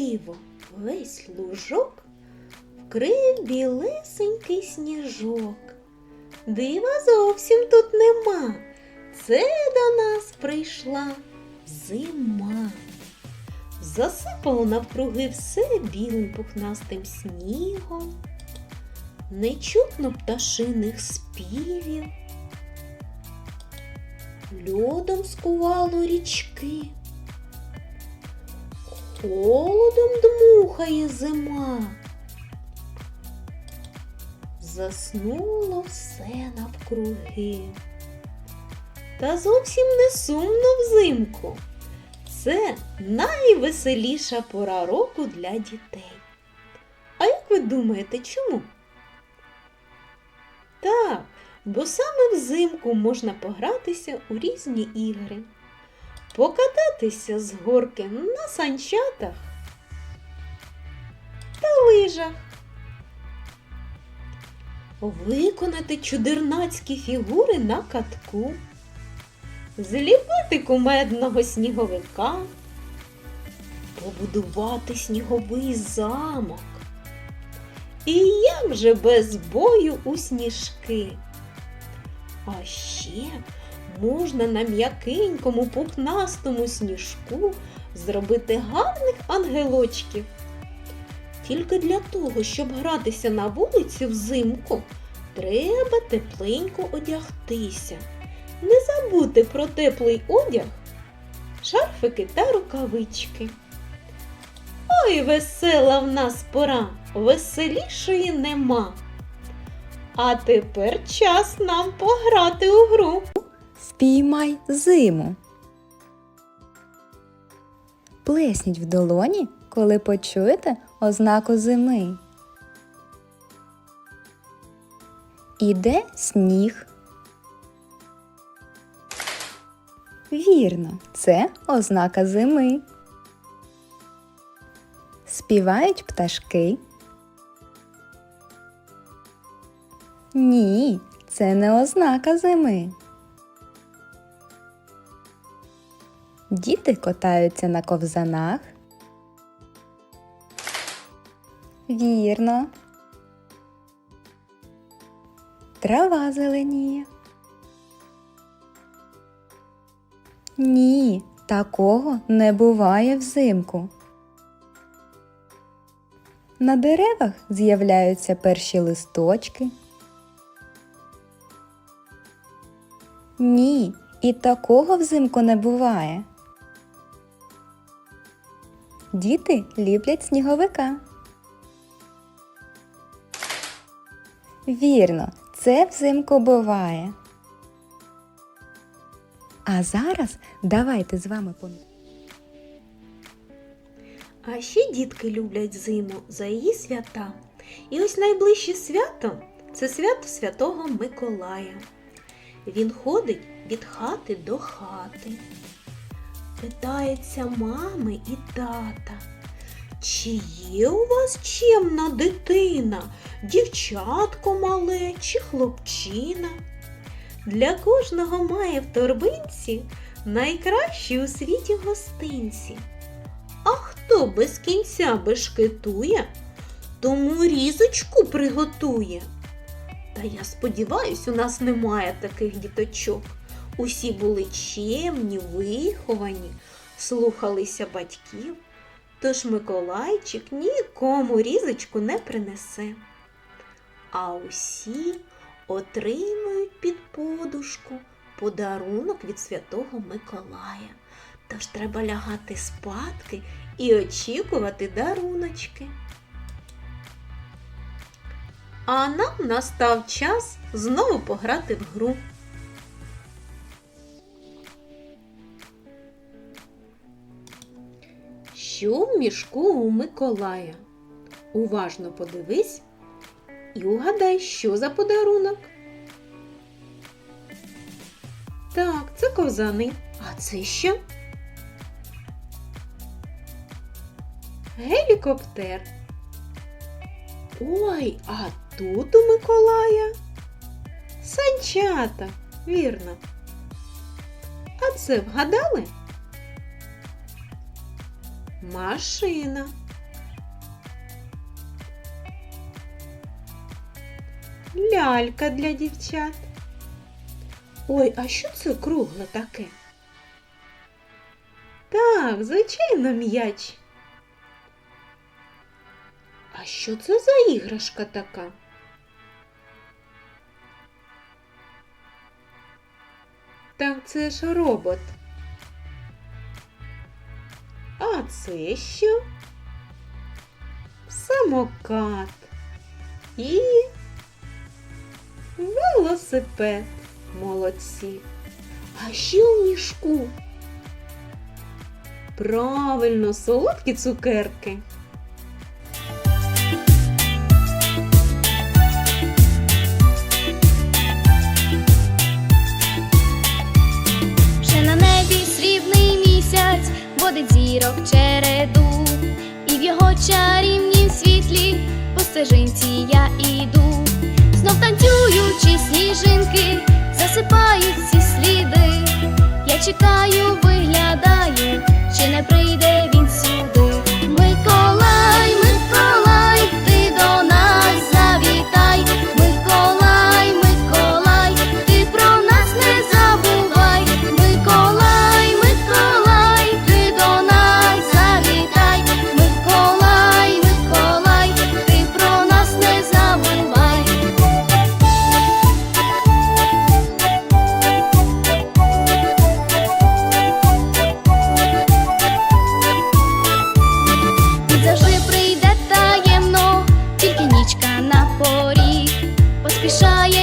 диво, весь лужок вкрив білесенький сніжок. Дива зовсім тут нема. Це до нас прийшла зима. Засипало навкруги все білим пухнастим снігом. Не чутно пташиних співів. Льодом скувало річки. Холодом дмухає зима. Заснуло все навкруги. Та зовсім не сумно взимку. Це найвеселіша пора року для дітей. А як ви думаєте, чому? Так, бо саме взимку можна погратися у різні ігри, покататися з горки на санчатах та лижах, виконати чудернацькі фігури на катку, зліпити кумедного сніговика, побудувати сніговий замок. І як же без бою у сніжки? А ще можна на м'якенькому пухнастому сніжку зробити гарних ангелочків. Тільки для того, щоб гратися на вулиці взимку, треба тепленько одягтися. Не забудьте про теплий одяг, шарфики та рукавички. Ой, весела в нас пора, веселішої нема. А тепер час нам пограти у гру. Спіймай зиму. Плесніть в долоні, коли почуєте ознаку зими. Іде сніг. Вірно, це ознака зими. Співають пташки. Ні, це не ознака зими. Діти катаються на ковзанах. Вірно. Трава зеленіє. Ні, такого не буває взимку. На деревах з'являються перші листочки. Ні, і такого взимку не буває. Діти люблять сніговика. Вірно, це взимку буває. А зараз давайте з вами поміряємо. А ще дітки люблять зиму за її свята. І ось найближче свято це свято Святого Миколая. Він ходить від хати до хати, питається мами і тата. Чи є у вас чемна дитина, дівчатко мале чи хлопчина? Для кожного має в торбинці найкращі у світі гостинці. А хто без кінця бешкетує, тому різочку приготує. Та я сподіваюсь, у нас немає таких діточок. Усі були чемні, виховані, слухалися батьків, тож Миколайчик нікому різочку не принесе. А усі отримують під подушку подарунок від Святого Миколая. Тож треба лягати спадки і очікувати даруночки. А нам настав час знову пограти в гру. Що в мішку у Миколая? Уважно подивись і угадай, що за подарунок. Так, це ковзани. А це що? Гелікоптер. Ой, а тут у Миколая санчата, вірно. А це вгадали? машина. Лялька для дівчат. Ой, а що це кругле таке? Так, звичайно, м'яч. А що це за іграшка така? Так це ж робот. А це що? Самокат і велосипед. Молодці. А що в мішку? Правильно, солодкі цукерки. Зірок череду, і в його чарівнім світлі по стежинці я 说。